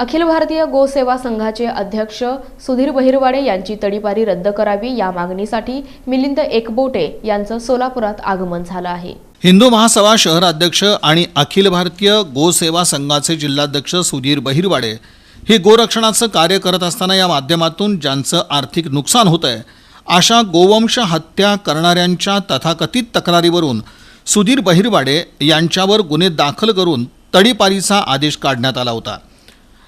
अखिल भारतीय गोसेवा संघाचे अध्यक्ष सुधीर बहिरवाडे यांची तडीपारी रद्द करावी या मागणीसाठी मिलिंद एकबोटे यांचं सोलापुरात आगमन झालं आहे. हिंदू महासभा शहराध्यक्ष आणि अखिल भारतीय गोसेवा संघाचे जिल्हाध्यक्ष सुधीर बहिरवाडे हे गोरक्षणाचं कार्य करत असताना या माध्यमातून ज्यांचं आर्थिक नुकसान होत आहे अशा गोवंश हत्या करणाऱ्यांच्या तथाकथित तक्रारीवरून सुधीर बहिरवाडे यांच्यावर गुन्हे दाखल करून तडीपारीचा आदेश काढण्यात आला होता.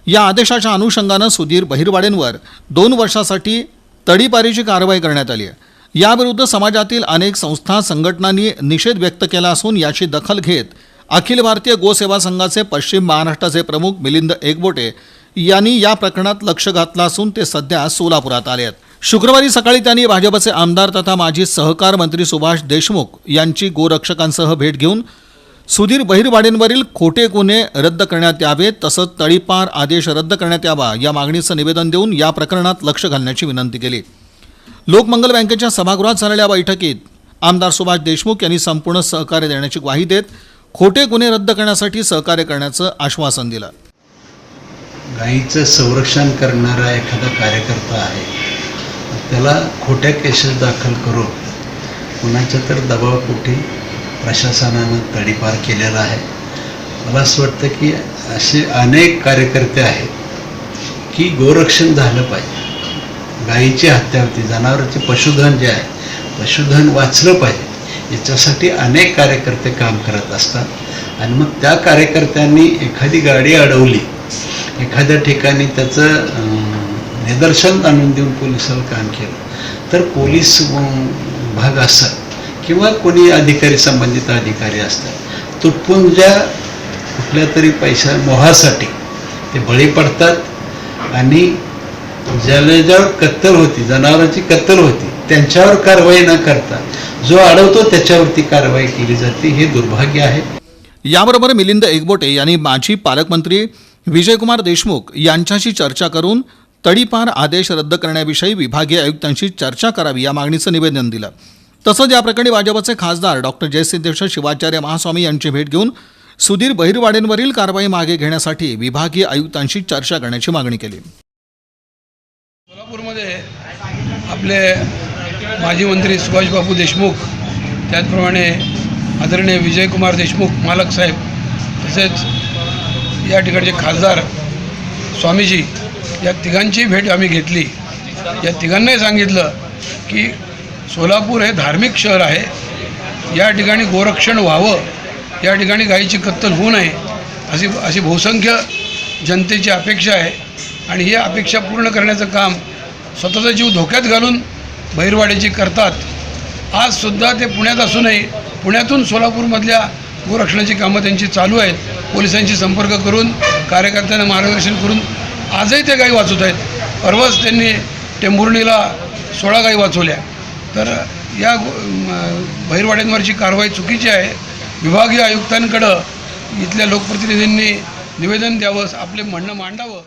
या आदेशाच्या अनुषंगानं सुधीर बहिरवाडेंवर दोन वर्षासाठी तडीपारीची कारवाई करण्यात आली आहे. याविरुद्ध समाजातील अनेक संस्था संघटनांनी निषेध व्यक्त केला असून याची दखल घेत अखिल भारतीय गोसेवा संघाचे पश्चिम महाराष्ट्राचे प्रमुख मिलिंद एकबोटे यांनी या प्रकरणात लक्ष घातलं असून ते सध्या सोलापुरात आले आहेत. शुक्रवारी सकाळी त्यांनी भाजपचे आमदार तथा माजी सहकार मंत्री सुभाष देशमुख यांची गोरक्षकांसह भेट घेऊन सुधीर बहिरवाडेंवरील खोटे गुन्हे रद्द करण्यात यावे तसंच तळीपार आदेश रद्द करण्यात यावा या मागणीचं निवेदन देऊन या प्रकरणात लक्ष घालण्याची विनंती केली. लोकमंगल बँकेच्या सभागृहात झालेल्या बैठकीत आमदार सुभाष देशमुख यांनी संपूर्ण सहकार्य देण्याची ग्वाही देत खोटे गुन्हे रद्द करण्यासाठी सहकार्य करण्याचं आश्वासन दिलं. गायीचं संरक्षण करणारा एखादा कार्यकर्ता आहे त्याला खोट्या केसेस दाखल करून कुणाच्या तर दबावपोटी प्रशासनानं तडीपार केलेला आहे. मला असं वाटतं की असे अनेक कार्यकर्ते आहेत की गोरक्षण झालं पाहिजे. गायीची हत्या होती जनावरांचे पशुधन जे आहे पशुधन वाचलं पाहिजे. याच्यासाठी अनेक कार्यकर्ते काम करत असतात. आणि मग त्या कार्यकर्त्यांनी एखादी गाडी अडवली. एखाद्या ठिकाणी त्याचं निदर्शन आणून देऊन पोलिसाला काम केलं. तर पोलीस भाग असतात किंवा कोणी अधिकारी संबंधित अधिकारी असतात तुटपुंज्या कुठल्या तरी पैसा मोहासाठी ते बळी पडतात आणि ज्याला ज्यावर कत्तल होती जनावरांची कत्तल होती त्यांच्यावर कारवाई न करता जो अडवतो त्याच्यावरती कारवाई केली जाते हे दुर्भाग्य आहे. याबरोबर मिलिंद एकबोटे यांनी माजी पालकमंत्री विजयकुमार देशमुख यांच्याशी चर्चा करून तडीपार आदेश रद्द करण्याविषयी विभागीय आयुक्तांशी चर्चा करावी या मागणीचं निवेदन दिलं. तसंच या प्रकरणी भाजपचे खासदार डॉक्टर जयसिद्धेश्वर शिवाचार्य महास्वामी यांची भेट घेऊन सुधीर बहिरवाडेंवरील कारवाई मागे घेण्यासाठी विभागीय आयुक्तांशी चर्चा करण्याची मागणी केली. सोलापूरमध्ये आपले माजी मंत्री सुभाषबाबू देशमुख त्याचप्रमाणे आदरणीय विजयकुमार देशमुख मालक साहेब तसेच या ठिकाणचे खासदार स्वामीजी या तिघांची भेट आम्ही घेतली. या तिघांनाही सांगितलं की सोलापूर हे धार्मिक शहर आहे. या ठिकाणी गोरक्षण व्हावं या ठिकाणी गायीची कत्तल होऊ नये अशी अशी बहुसंख्य जनतेची अपेक्षा आहे. आणि ही अपेक्षा पूर्ण करण्याचं काम स्वतःचा जीव धोक्यात घालून बहिरवाड्याची करतात. आजसुद्धा ते पुण्यात असूनही पुण्यातून सोलापूरमधल्या गोरक्षणाची कामं त्यांची चालू आहेत. पोलिसांशी संपर्क करून कार्यकर्त्यांना मार्गदर्शन करून आजही ते गायी वाचवत आहेत. परवाच त्यांनी टेंभुर्णीला सोळा गायी वाचवल्या. तर या बहिरवाड्यांवरची कारवाई चुकीची आहे. विभागीय आयुक्तांकडं इथल्या लोकप्रतिनिधींनी निवेदन द्यावं आपले म्हणणं मांडावं.